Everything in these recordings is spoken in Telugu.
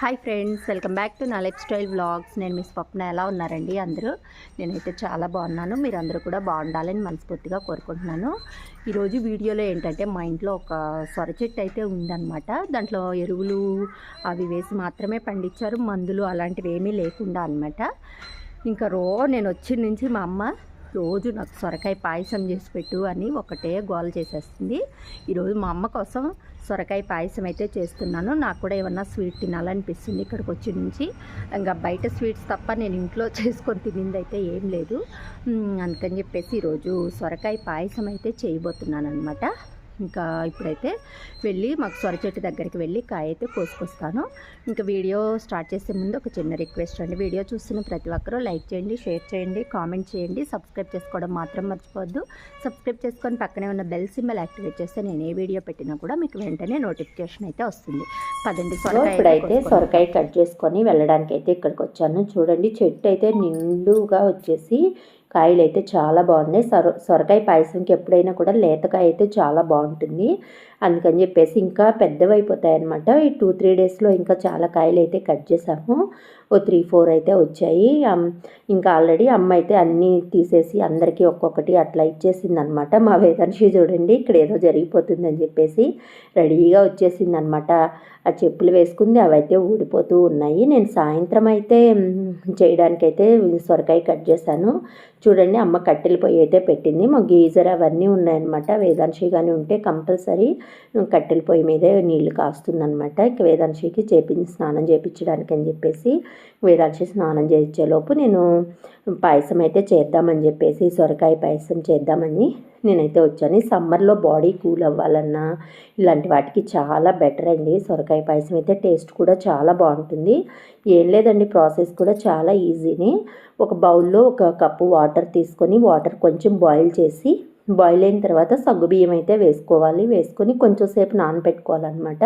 Hi friends welcome back to నా లైఫ్ స్టైల్ వ్లాగ్స్. నేను మీ స్వప్న ఎలా ఉన్నారండి అందరూ? నేనైతే చాలా బాగున్నాను. మీరు అందరూ కూడా బాగుండాలని మనస్ఫూర్తిగా కోరుకుంటున్నాను. ఈరోజు వీడియోలో ఏంటంటే మా ఇంట్లో ఒక సొర చెట్టు అయితే ఉందన్నమాట. దాంట్లో ఎరువులు అవి వేసి మాత్రమే పండించారు. మందులు అలాంటివి ఏమీ లేకుండా అనమాట ఇంకా రో నేను వచ్చిన నుంచి మా అమ్మ రోజు నాకు సొరకాయ పాయసం చేసి పెట్టు అని ఒకటే గోల చేసేస్తుంది. ఈరోజు మా అమ్మ కోసం సొరకాయ పాయసం అయితే చేస్తున్నాను. నాకు కూడా ఏమన్నా స్వీట్ తినాలనిపిస్తుంది ఇక్కడికి వచ్చి నుంచి. ఇంకా బయట స్వీట్స్ తప్ప నేను ఇంట్లో చేసుకొని తినింది అయితే ఏం లేదు. అందుకని చెప్పేసి ఈరోజు సొరకాయ పాయసం అయితే చేయబోతున్నాను అనమాట ఇంకా ఇప్పుడైతే వెళ్ళి మాకు సొర చెట్టు దగ్గరికి వెళ్ళి కాయ అయితే కోసుకొస్తాను. ఇంకా వీడియో స్టార్ట్ చేసే ముందు ఒక చిన్న రిక్వెస్ట్ అండి. వీడియో చూస్తున్న ప్రతి ఒక్కరూ లైక్ చేయండి షేర్ చేయండి కామెంట్ చేయండి. సబ్స్క్రైబ్ చేసుకోవడం మాత్రం మర్చిపోవద్దు. సబ్స్క్రైబ్ చేసుకొని పక్కనే ఉన్న బెల్ సింబల్ యాక్టివేట్ చేస్తే నేను ఏ వీడియో పెట్టినా కూడా మీకు వెంటనే నోటిఫికేషన్ అయితే వస్తుంది. పదండి సొరకాయ ఇప్పుడైతే సొరకాయ కట్ చేసుకొని వెళ్ళడానికి అయితే ఇక్కడికి వచ్చాను. చూడండి చెట్టు అయితే నిండుగా వచ్చేసి కాయలు అయితే చాలా బాగున్నాయి. సొర సొరకాయ పాయసంకి ఎప్పుడైనా కూడా లేతకాయ అయితే చాలా బాగుంటుంది. అందుకని చెప్పేసి ఇంకా పెద్దవి అయిపోతాయి అనమాట ఈ టూ త్రీ డేస్లో ఇంకా చాలా కాయలు అయితే కట్ చేసాము. ఓ త్రీ ఫోర్ అయితే వచ్చాయి. ఇంకా ఆల్రెడీ అమ్మ అయితే అన్నీ తీసేసి అందరికీ ఒక్కొక్కటి అట్లా ఇచ్చేసింది అనమాట మా వేదాంశి చూడండి ఇక్కడ ఏదో జరిగిపోతుందని చెప్పేసి రెడీగా వచ్చేసింది అనమాట ఆ చెప్పులు వేసుకుంది అవైతే ఊడిపోతూ ఉన్నాయి. నేను సాయంత్రం అయితే చేయడానికైతే సొరకాయ కట్ చేశాను. చూడండి అమ్మ కట్టెల పొయ్యి అయితే పెట్టింది. మా గీజర్ అవన్నీ ఉన్నాయన్నమాట. వేదాంశి కానీ ఉంటే కంపల్సరీ కట్టెల పొయ్యి మీదే నీళ్ళు కాస్తుందన్నమాట. ఇక వేదాంశికి చేపించి స్నానం చేయించడానికి అని చెప్పేసి వేదాంశి స్నానం చేయించేలోపు నేను పాయసం అయితే చేద్దామని చెప్పేసి సొరకాయ పాయసం చేద్దామని నేనైతే వచ్చాను. సమ్మర్లో బాడీ కూల్ అవ్వాలన్నా ఇలాంటి వాటికి చాలా బెటర్ అండి. సొరకాయ పాయసం అయితే టేస్ట్ కూడా చాలా బాగుంటుంది. ఏం లేదండి ప్రాసెస్ కూడా చాలా ఈజీనే. ఒక బౌల్లో ఒక కప్పు వాటర్ తీసుకొని వాటర్ కొంచెం బాయిల్ చేసి బాయిల్ అయిన తర్వాత సగ్గుబియ్యం అయితే వేసుకోవాలి. వేసుకొని కొంచెం సేపు నానబెట్టుకోవాలన్నమాట.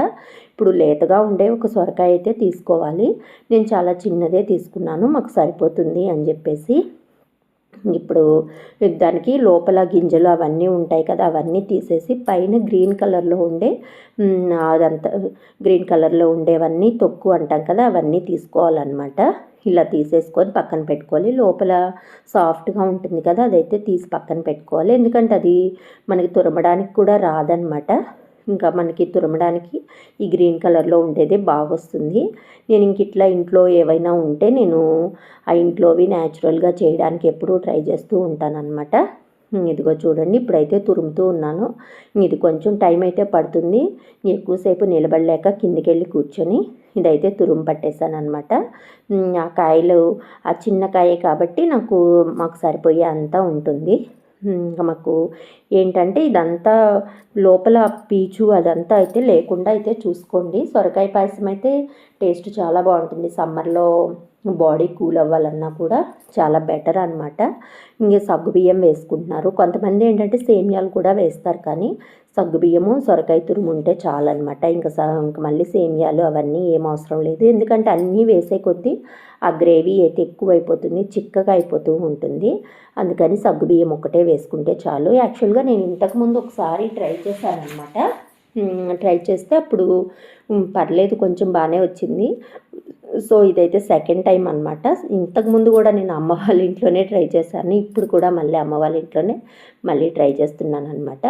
ఇప్పుడు లేతగా ఉండే ఒక సొరకాయ అయితే తీసుకోవాలి. నేను చాలా చిన్నదే తీసుకున్నాను మాకు సరిపోతుంది అని చెప్పేసి. ఇప్పుడు దానికి లోపల గింజలు అవన్నీ ఉంటాయి కదా అవన్నీ తీసేసి పైన గ్రీన్ కలర్లో ఉండే అదంతా గ్రీన్ కలర్లో ఉండేవన్నీ తొక్కు అంటాం కదా అవన్నీ తీసుకోవాలన్నమాట. ఇలా తీసేసుకొని పక్కన పెట్టుకోవాలి. లోపల సాఫ్ట్గా ఉంటుంది కదా అదైతే తీసి పక్కన పెట్టుకోవాలి. ఎందుకంటే అది మనకి తురమడానికి కూడా రాదనమాట ఇంకా మనకి తురమడానికి ఈ గ్రీన్ కలర్లో ఉండేదే బాగా వస్తుంది నేను ఇంక ఇట్లా ఇంట్లో ఏవైనా ఉంటే నేను ఆ ఇంట్లోవి న్యాచురల్గా చేయడానికి ఎప్పుడూ ట్రై చేస్తూ ఉంటానన్నమాట. ఇదిగో చూడండి ఇప్పుడైతే తురుముతూ ఉన్నాను. ఇది కొంచెం టైం అయితే పడుతుంది. ఎక్కువసేపు నిలబడలేక కిందికి వెళ్ళి కూర్చొని ఇదైతే తురుము పట్టేశాను అనమాట ఆ కాయలు ఆ చిన్న కాయ కాబట్టి నాకు మాకు సరిపోయే అంతా ఉంటుంది. ఇంకా మాకు ఏంటంటే ఇదంతా లోపల పీచు అదంతా అయితే లేకుండా అయితే చూసుకోండి. సొరకాయ పాయసం అయితే టేస్ట్ చాలా బాగుంటుంది. సమ్మర్లో బాడీ కూల్ అవ్వాలన్నా కూడా చాలా బెటర్ అనమాట ఇంక సగ్గుబియ్యం వేసుకుంటున్నారు. కొంతమంది ఏంటంటే సేమియాలు కూడా వేస్తారు కానీ సగ్గుబియ్యము సొరకాయ తురుము ఉంటే చాలన్నమాట. ఇంకా స ఇంకా మళ్ళీ సేమియాలు అవన్నీ ఏం అవసరం లేదు. ఎందుకంటే అన్నీ వేసే కొద్దీ ఆ గ్రేవీ అయితే ఎక్కువ అయిపోతుంది చిక్కగా అయిపోతూ ఉంటుంది. అందుకని సగ్గుబియ్యం ఒకటే వేసుకుంటే చాలు. యాక్చువల్గా నేను ఇంతకుముందు ఒకసారి ట్రై చేశానమాట ట్రై చేస్తే అప్పుడు పర్లేదు కొంచెం బాగానే వచ్చింది. సో ఇదైతే సెకండ్ టైం అనమాట ఇంతకుముందు కూడా నేను అమ్మ వాళ్ళ ఇంట్లోనే ట్రై చేశాను. ఇప్పుడు కూడా మళ్ళీ అమ్మ వాళ్ళ ఇంట్లోనే మళ్ళీ ట్రై చేస్తున్నాను అనమాట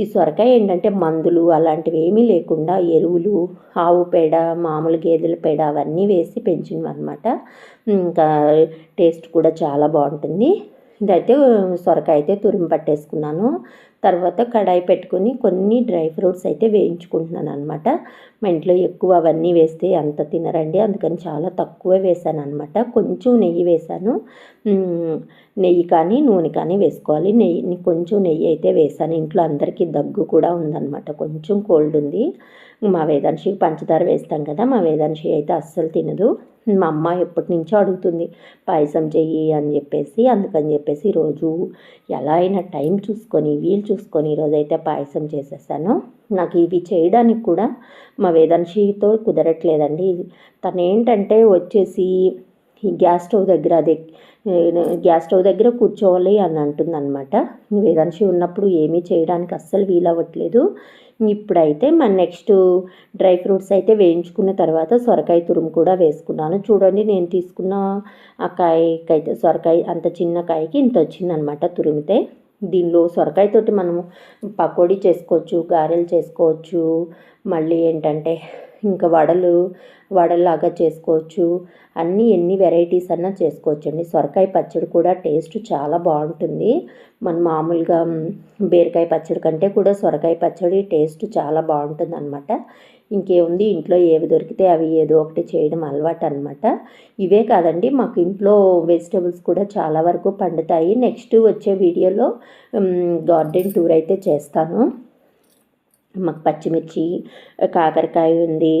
ఈ సొరకాయ ఏంటంటే మందులు అలాంటివి ఏమీ లేకుండా ఎరువులు ఆవు పేడ మామూలు గేదెల పేడ అవన్నీ వేసి పెంచినవి అనమాట ఇంకా టేస్ట్ కూడా చాలా బాగుంటుంది. ఇదైతే సొరకాయ అయితే తురిమి పట్టేసుకున్నాను. తర్వాత కడాయి పెట్టుకొని కొన్ని డ్రై ఫ్రూట్స్ అయితే వేయించుకుంటున్నాను అనమాట మా ఇంట్లో ఎక్కువ అవన్నీ వేస్తే అంత తినరండి. అందుకని చాలా తక్కువే వేసాను అనమాట కొంచెం నెయ్యి వేసాను. నెయ్యి కానీ నూనె కానీ వేసుకోవాలి. నెయ్యి కొంచెం నెయ్యి అయితే వేసాను. ఇంట్లో అందరికీ దగ్గు కూడా ఉందన్నమాట. కొంచెం కోల్డ్ ఉంది. మా వేదాంశికి పంచదార వేస్తాం కదా మా వేదాంశి అయితే అస్సలు తినదు. మా అమ్మ ఎప్పటి నుంచో అడుగుతుంది పాయసం చెయ్యి అని చెప్పేసి. అందుకని చెప్పేసి రోజు ఎలా అయినా టైం చూసుకొని వీలు చూసుకొని ఈరోజైతే పాయసం చేసేసాను. నాకు ఇవి చేయడానికి కూడా మా వేదాంశితో కుదరట్లేదండి. తను ఏంటంటే వచ్చేసి ఈ గ్యాస్ స్టవ్ దగ్గర అదే గ్యాస్ స్టవ్ దగ్గర కూర్చోవాలి అని అంటుందన్నమాట. వేదాంశి ఉన్నప్పుడు ఏమీ చేయడానికి అస్సలు వీలవ్వట్లేదు. ఇప్పుడైతే మన నెక్స్ట్ డ్రై ఫ్రూట్స్ అయితే వేయించుకున్న తర్వాత సొరకాయ తురుము కూడా వేసుకున్నాను. చూడండి నేను తీసుకున్న ఆ కాయకైతే సొరకాయ అంత చిన్న కాయకి ఇంత వచ్చిందనమాట తురిమితే. దీనిలో సొరకాయతోటి మనము పకోడీ చేసుకోవచ్చు గారెలు చేసుకోవచ్చు మళ్ళీ ఏంటంటే ఇంకా వడలు వడలాగా చేసుకోవచ్చు. అన్నీ ఎన్ని వెరైటీస్ అన్నా చేసుకోవచ్చు అండి సొరకాయ పచ్చడి కూడా టేస్ట్ చాలా బాగుంటుంది. మన మామూలుగా బీరకాయ పచ్చడి కంటే కూడా సొరకాయ పచ్చడి టేస్ట్ చాలా బాగుంటుంది అనమాట ఇంకేముంది? ఇంట్లో ఏవి దొరికితే అవి ఏదో ఒకటి చేయడం అలవాటు అనమాట ఇవే కాదండి మాకు ఇంట్లో వెజిటబుల్స్ కూడా చాలా వరకు పండుతాయి. నెక్స్ట్ వచ్చే వీడియోలో గార్డెన్ టూర్ అయితే చేస్తాను. మాకు పచ్చిమిర్చి కాకరకాయ ఉంది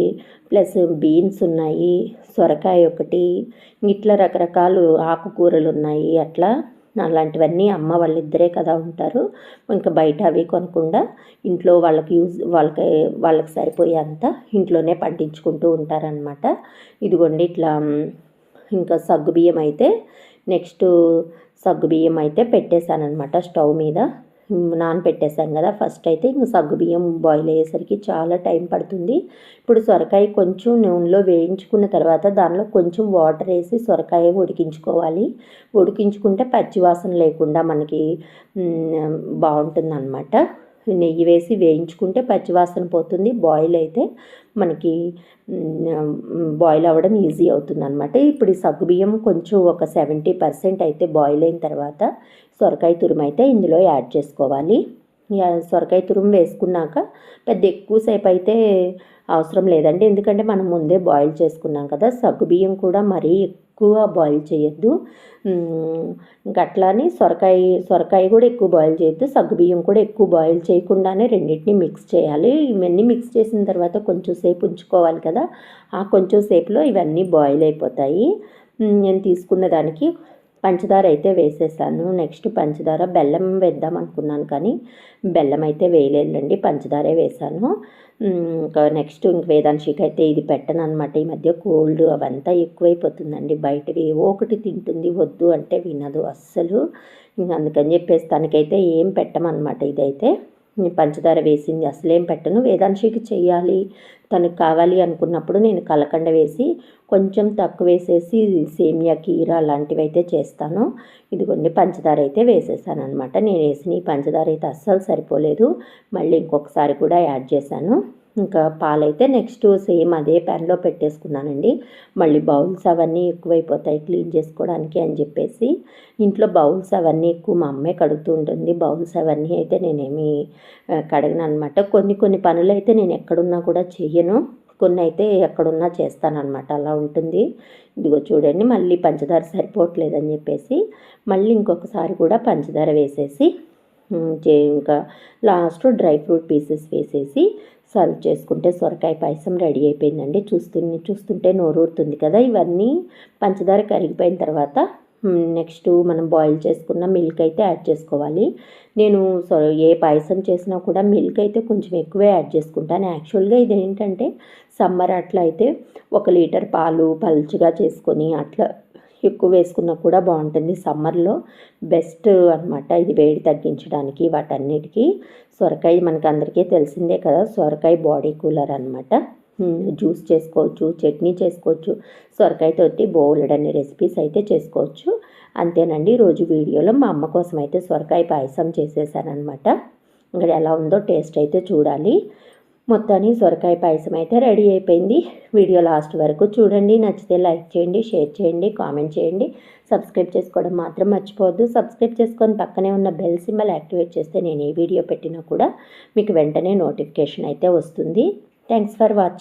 ప్లస్ బీన్స్ ఉన్నాయి సొరకాయ ఒకటి ఇట్లా రకరకాలు ఆకుకూరలు ఉన్నాయి అట్లా. అలాంటివన్నీ అమ్మ వాళ్ళిద్దరే కదా ఉంటారు. ఇంకా బయట అవి కొనకుండా ఇంట్లో వాళ్ళకి యూజ్ వాళ్ళకి వాళ్ళకి సరిపోయేంత ఇంట్లోనే పండించుకుంటూ ఉంటారనమాట ఇదిగోండి ఇట్లా ఇంకా సగ్గుబియ్యం అయితే నెక్స్ట్ సగ్గుబియ్యం అయితే పెట్టేశానమాట స్టవ్ మీద. నానపెట్టేసాం కదా. ఫస్ట్ అయితే ఇంక సగ్గుబియ్యం బాయిల్ అయ్యేసరికి చాలా టైం పడుతుంది. ఇప్పుడు సొరకాయ కొంచెం నూనెలో వేయించుకున్న తర్వాత దానిలో కొంచెం వాటర్ వేసి సొరకాయ ఉడికించుకోవాలి. ఉడికించుకుంటే పచ్చివాసన లేకుండా మనకి బాగుంటుందనమాట నెయ్యి వేసి వేయించుకుంటే పచ్చివాసన పోతుంది. బాయిల్ అయితే మనకి బాయిల్ అవ్వడం ఈజీ అవుతుంది అనమాట ఇప్పుడు ఈ సగ్గుబియ్యం కొంచెం ఒక సెవెంటీ పర్సెంట్ అయితే బాయిల్ అయిన తర్వాత సొరకాయ తురుము అయితే ఇందులో యాడ్ చేసుకోవాలి. సొరకాయ తురుము వేసుకున్నాక పెద్ద ఎక్కువసేపు అయితే అవసరం లేదండి. ఎందుకంటే మనం ముందే బాయిల్ చేసుకున్నాం కదా సగ్గుబియ్యం కూడా మరీ ఎక్కువ బాయిల్ చేయొద్దు. మ్, ఇంకా అట్లానే సొరకాయ సొరకాయ కూడా ఎక్కువ బాయిల్ చేయొద్దు. సగ్గుబియ్యం కూడా ఎక్కువ బాయిల్ చేయకుండానే రెండింటిని మిక్స్ చేయాలి. ఇవన్నీ మిక్స్ చేసిన తర్వాత కొంచెం సేపు ఉంచుకోవాలి కదా. ఆ కొంచెం సేపులో ఇవన్నీ బాయిల్ అయిపోతాయి. నేను తీసుకున్న దానికి పంచదార అయితే వేసేసాను. నెక్స్ట్ పంచదార బెల్లం వేద్దాం అనుకున్నాను కానీ బెల్లం అయితే వేయలేదండి పంచదారే వేసాను. ఇంకా నెక్స్ట్ ఇంక వేదాంశికి అయితే ఇది పెట్టను అనమాట ఈ మధ్య కోల్డ్ అవంతా ఎక్కువైపోతుందండి బయటవి ఏవో ఒకటి తింటుంది వద్దు అంటే వినదు అస్సలు. ఇంక అందుకని చెప్పేసి తనకైతే ఏం పెట్టమన్నమాట ఇదైతే. పంచదార వేసింది అసలేం పెట్టను. వేదాంశికి చేయాలి తనకు కావాలి అనుకున్నప్పుడు నేను కలకండ వేసి కొంచెం తక్కువ వేసేసి సేమియా కీర అలాంటివి అయితే చేస్తాను. ఇదిగోండి పంచదార అయితే వేసేసాను అనమాట నేను వేసిన ఈ పంచదార అయితే అస్సలు సరిపోలేదు. మళ్ళీ ఇంకొకసారి కూడా యాడ్ చేశాను. ఇంకా పాలైతే నెక్స్ట్ సేమ్ అదే ప్యాన్లో పెట్టేసుకున్నానండి. మళ్ళీ బౌల్స్ అవన్నీ ఎక్కువైపోతాయి క్లీన్ చేసుకోవడానికి అని చెప్పేసి. ఇంట్లో బౌల్స్ అవన్నీ ఎక్కువ మా అమ్మే కడుగుతూ ఉంటుంది. బౌల్స్ అవన్నీ అయితే నేనేమి కడగను అనమాట కొన్ని కొన్ని పనులు అయితే నేను ఎక్కడున్నా కూడా చెయ్యను. కొన్ని అయితే ఎక్కడున్నా చేస్తానన్నమాట అలా ఉంటుంది. ఇదిగో చూడండి మళ్ళీ పంచదార సరిపోవట్లేదని చెప్పేసి మళ్ళీ ఇంకొకసారి కూడా పంచదార వేసేసి చే- ఇంకా లాస్ట్ డ్రై ఫ్రూట్ పీసెస్ వేసేసి సర్వ్ చేసుకుంటే సొరకాయ పాయసం రెడీ అయిపోయిందండి. చూస్తుంది చూస్తుంటే నోరూరుతుంది కదా. ఇవన్నీ పంచదార కరిగిపోయిన తర్వాత నెక్స్ట్ మనం బాయిల్ చేసుకున్న మిల్క్ అయితే యాడ్ చేసుకోవాలి. నేను సో ఏ పాయసం చేసినా కూడా మిల్క్ అయితే కొంచెం ఎక్కువే యాడ్ చేసుకుంటాను. యాక్చువల్గా ఇది ఏంటంటే సమ్మర్ అట్లా అయితే ఒక లీటర్ పాలు పల్చగా చేసుకొని అట్లా ఎక్కువ వేసుకున్నా కూడా బాగుంటుంది. సమ్మర్లో బెస్ట్ అన్నమాట ఇది వేడి తగ్గించడానికి వాటన్నిటికీ. సొరకాయ మనకు అందరికీ తెలిసిందే కదా సొరకాయ బాడీ కూలర్ అనమాట జ్యూస్ చేసుకోవచ్చు చట్నీ చేసుకోవచ్చు సొరకాయతోటి బోలెడన్ని రెసిపీస్ అయితే చేసుకోవచ్చు. అంతేనండి రోజు వీడియోలో మా అమ్మ కోసం అయితే సొరకాయ పాయసం చేసేసానమాట ఇంకా ఎలా ఉందో టేస్ట్ అయితే చూడాలి. మొత్తాన్ని సొరకాయ పాయసం అయితే రెడీ అయిపోయింది. వీడియో లాస్ట్ వరకు చూడండి. నచ్చితే లైక్ చేయండి షేర్ చేయండి కామెంట్ చేయండి. సబ్స్క్రైబ్ చేసుకోవడం మాత్రం మర్చిపోవద్దు. సబ్స్క్రైబ్ చేసుకొని పక్కనే ఉన్న బెల్ సింబల్ యాక్టివేట్ చేస్తే నేను ఏ వీడియో పెట్టినా కూడా మీకు వెంటనే నోటిఫికేషన్ అయితే వస్తుంది. Thanks for watching